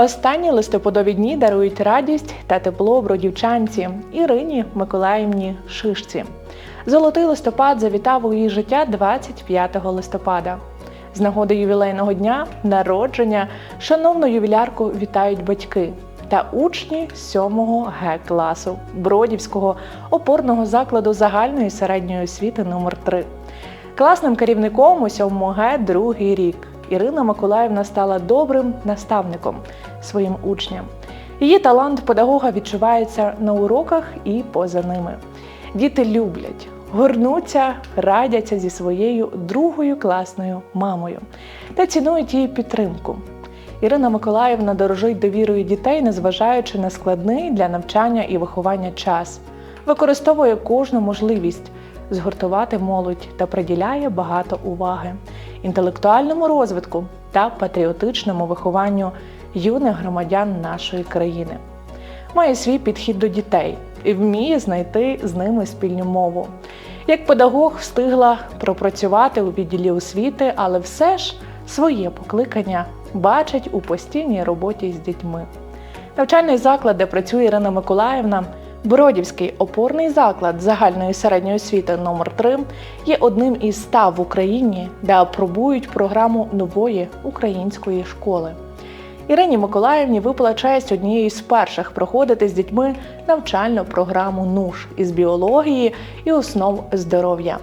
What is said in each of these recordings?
Останні листопадові дні дарують радість та тепло бродівчанці Ірині Миколаївні Шишці. Золотий листопад завітав у її життя 25 листопада. З нагоди ювілейного дня народження шановну ювілярку вітають батьки та учні 7 Г класу Бродівського опорного закладу загальної середньої освіти номер 3 Класним керівником у 7 Г другий рік Ірина Миколаївна стала добрим наставником своїм учням. Її талант педагога відчувається на уроках і поза ними. Діти люблять, горнуться, радяться зі своєю другою класною мамою та цінують її підтримку. Ірина Миколаївна дорожить довірою дітей, незважаючи на складний для навчання і виховання час, використовує кожну можливість згуртувати молодь та приділяє багато уваги інтелектуальному розвитку та патріотичному вихованню юних громадян нашої країни. Має свій підхід до дітей і вміє знайти з ними спільну мову. Як педагог встигла пропрацювати у відділі освіти, але все ж своє покликання бачить у постійній роботі з дітьми. Навчальний заклад, де працює Ірина Миколаївна, Бродівський опорний заклад загальної середньої освіти номер 3 є одним із ста в Україні, де апробують програму нової української школи. Ірині Миколаївні випала честь однієї з перших проходити з дітьми навчальну програму НУШ із біології і основ здоров'я.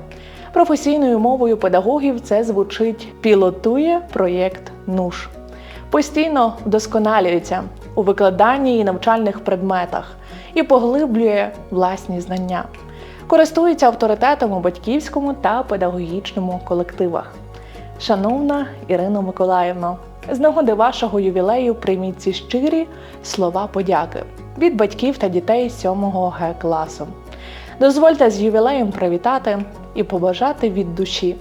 Професійною мовою педагогів це звучить пілотує проєкт НУШ. Постійно вдосконалюється у викладанні і навчальних предметах і поглиблює власні знання. Користується авторитетом у батьківському та педагогічному колективах. Шановна Ірина Миколаївна, з нагоди вашого ювілею прийміть ці щирі слова подяки від батьків та дітей 7 Г класу. Дозвольте з ювілеєм привітати і побажати від душі.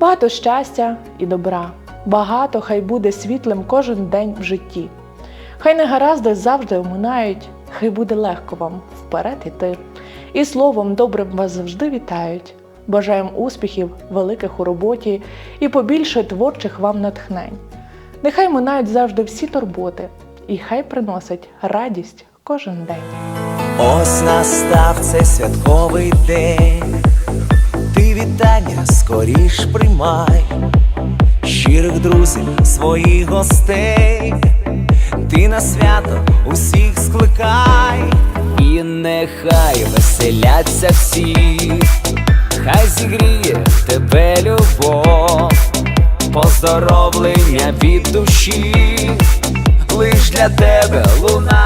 Багато щастя і добра, багато хай буде світлим кожен день в житті. Хай негаразди завжди оминають, хай буде легко вам вперед іти. І словом добрим вас завжди вітають. Бажаємо успіхів, великих у роботі і побільше творчих вам натхнень. Нехай минають завжди всі турботи, і хай приносить радість кожен день. Ось настав цей святковий день, ти вітання скоріш приймай, щирих друзів, своїх гостей, ти на свято усіх скликай, і нехай веселяться всі, хай зігріє тебе любов, поздоровлення від душі, лиш для тебе лунають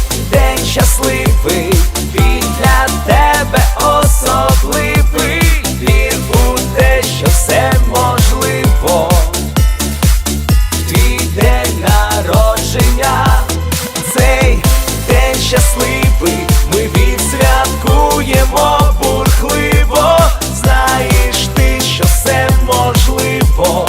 щасливий, він для тебе особливий. Вір у те, що все можливо. Твій день народження, цей день щасливий, ми відсвяткуємо бурхливо. Знаєш ти, що все можливо.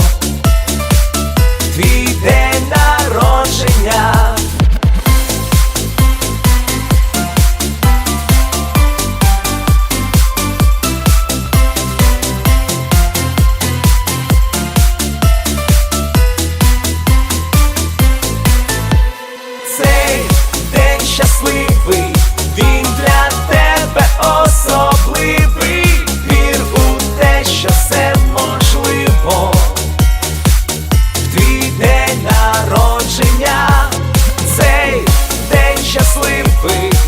щасливий, він для тебе особливий, вір у те, що все можливо. В твій день народження, цей день щасливий.